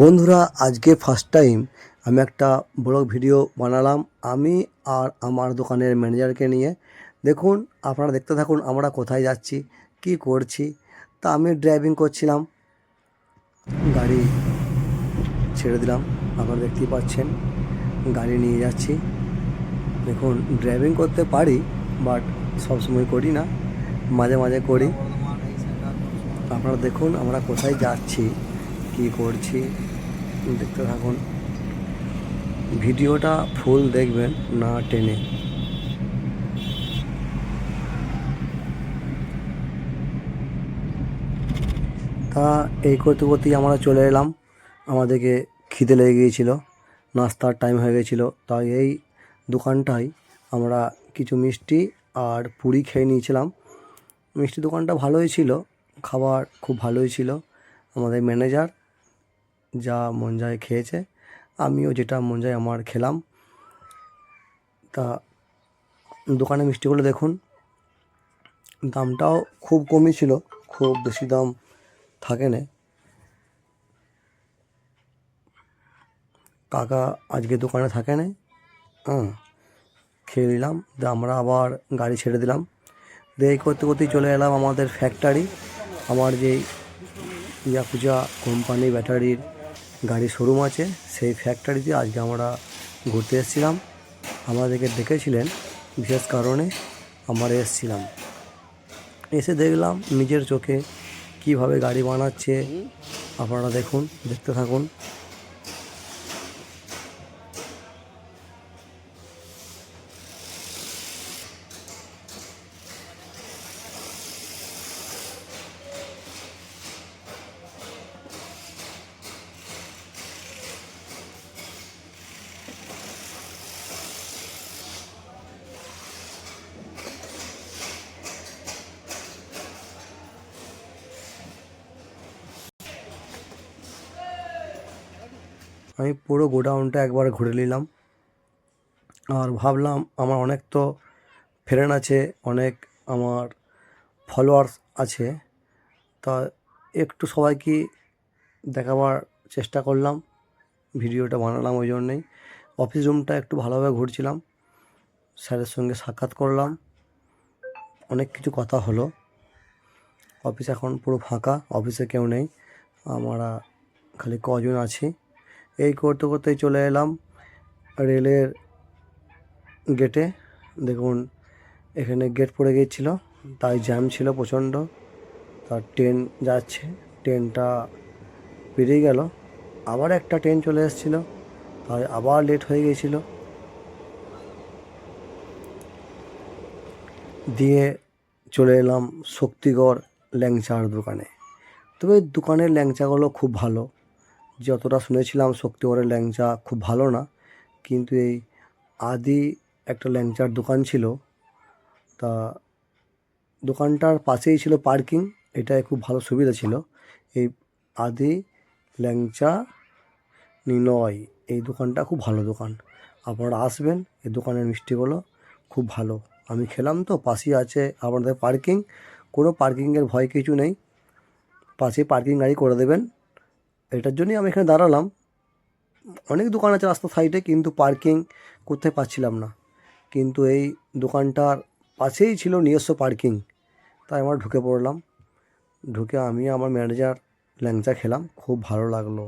বন্ধুরা, আজকে first time আমি একটা ব্লগ ভিডিও বানালাম। আমি আর আমার দোকানের ম্যানেজারকে নিয়ে। দেখুন, আপনারা দেখতে থাকুন আমরা কোথায় যাচ্ছি, কি করছি। তা আমি ড্রাইভিং করছিলাম। গাড়ি ছেড়ে দিলাম। আপনারা দেখতেই পাচ্ছেন, গাড়ি নিয়ে যাচ্ছি। দেখুন ড্রাইভিং করতে পারি বাট সবসময় করি না। মাঝে মাঝে করি। আপনারা দেখুন আমরা কোথায় যাচ্ছি। কি করছি? দেখতে থাকুন। ভিডিওটা ফুল দেখবেন, না টেনে। তা এই করতে করতেই আমরা চলে এলাম। আমাদেরকে খিদে লেগে গিয়েছিল, নাস্তার টাইম হয়ে গেছিল। তাই এই দোকানটায় আমরা কিছু মিষ্টি আর পুরি খেয়ে নিয়েছিলাম। মিষ্টি দোকানটা ভালোই ছিল, খাবার খুব ভালোই ছিল। আমাদের ম্যানেজার যা মন যায় খেয়েছে, আমিও যেটা মন যায় আমার খেলাম। তা দোকানে মিষ্টিগুলো দেখুন, দামটাও খুব কমই ছিল, খুব বেশি দাম থাকে না। কাকা আজকে দোকানে থাকে না হ্যাঁ খেয়ে নিলাম দিয়ে আমরা আবার গাড়ি ছেড়ে দিলাম। দিয়ে এই করতে করতেই চলে এলাম আমাদের ফ্যাক্টরি আমার যে ইয়াকুজা কোম্পানি ব্যাটারির গাড়ি শোরুম আছে। সেই ফ্যাক্টরিতে আজকে আমরা ঘুরতে এসেছিলাম। আমাদেরকে দেখেছিলেন, বিশেষ কারণে আমরা এসেছিলাম। এসে দেখলাম নিজের চোখে কীভাবে গাড়ি বানাচ্ছে। আপনারা দেখুন, দেখতে থাকুন। আমি পুরো গোডাউনটা একবার ঘুরে নিলাম। আর ভাবলাম আমার অনেক তো ফ্রেন্ড আছে, অনেক আমার ফলোয়ার্স আছে। তা একটু সবাইকে দেখাবার চেষ্টা করলাম, ভিডিওটা বানালাম ওই জন্যেই। অফিস রুমটা একটু ভালোভাবে ঘুরছিলাম স্যারের সঙ্গে সাক্ষাৎ করলাম, অনেক কিছু কথা হলো। অফিস এখন পুরো ফাঁকা অফিসে কেউ নেই, আমরা খালি কজন আছি। এই করতে করতেই চলে এলাম রেলের গেটে দেখুন, এখানে গেট পড়ে গিয়েছিল, তাই জ্যাম ছিল প্রচণ্ড। তার ট্রেন যাচ্ছে ট্রেনটা পেরিয়ে গেল। আবার একটা ট্রেন চলে এসেছিল, তাই আবার লেট হয়ে গিয়েছিল। দিয়ে চলে এলাম শক্তিগড় ল্যাংচার দোকানে। তবে দোকানের ল্যাংচাগুলো খুব ভালো। যতটা শুনেছিলাম শক্তিগড়ের ল্যাংচা খুব ভালো না, কিন্তু এই আদি একটা ল্যাংচার দোকান ছিল। তা দোকানটার পাশেই ছিল পার্কিং, এটাই খুব ভালো সুবিধা ছিল। এই আদি ল্যাংচা নিলয় এই দোকানটা খুব ভালো দোকান। আপনারা আসবেন, এই দোকানের মিষ্টিগুলো খুব ভালো। আমি খেলাম তো, পাশেই আছে আপনাদের পার্কিং, কোনো পার্কিংয়ের ভয় কিছু নেই। পাশে পার্কিং গাড়ি করে দেবেন। এটার জন্যই আমি এখানে দাঁড়ালাম। অনেক দোকান আছে রাস্তা সাইডে কিন্তু পার্কিং করতে পারছিলাম না। কিন্তু এই দোকানটার পাশেই ছিল নিজস্ব পার্কিং তাই আমার ঢুকে পড়লাম। ঢুকে আমি আমার ম্যানেজার ল্যাংচা খেলাম। খুব ভালো লাগল।